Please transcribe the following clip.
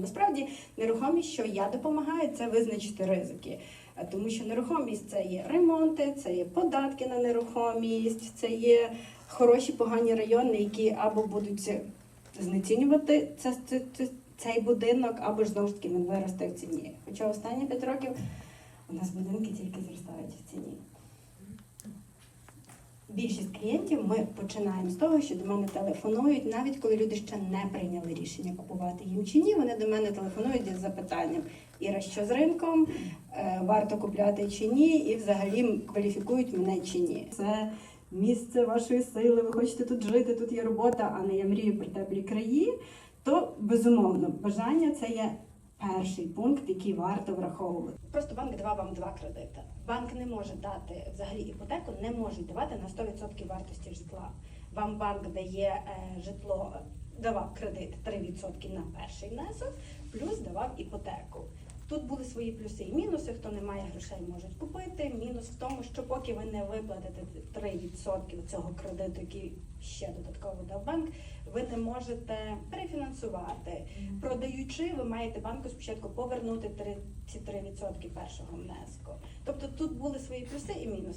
Насправді нерухомість, що я допомагаю, це визначити ризики. Е, Тому що нерухомість це є ремонти, це є податки на нерухомість, це є хороші погані райони, які або будуть знецінювати це, це, це- цей будинок, або ж знову ж таки він виросте в ціні. Хоча останні 5 років у нас будинки тільки зростають. Більшість клієнтів ми починаємо з того, що до мене телефонують, навіть коли люди ще не прийняли рішення купувати їм чи ні. Вони до мене телефонують із запитанням: Іра, що з ринком, Е, варто купляти чи ні, і взагалі кваліфікують мене чи ні. Це місце вашої сили, ви хочете тут жити, тут є робота, а не я мрію про теплі краї. То безумовно бажання це є перший пункт, який варто враховувати. Просто банк давав вам два кредити. Банк не може дати взагалі іпотеку, не можуть давати на 100% вартості житла. Вам банк дає е, житло, давав кредит 3% на перший внесок, плюс давав іпотеку. Тут були свої плюси і мінуси. Хто не має грошей, можуть купити. Мінус в тому, що поки ви не виплатите 3% цього кредиту, який ще додатково дав банк, ви не можете перефінансувати. Продаючи, ви маєте банку спочатку повернути 33% першого внеску. Тобто тут були свої плюси і мінуси.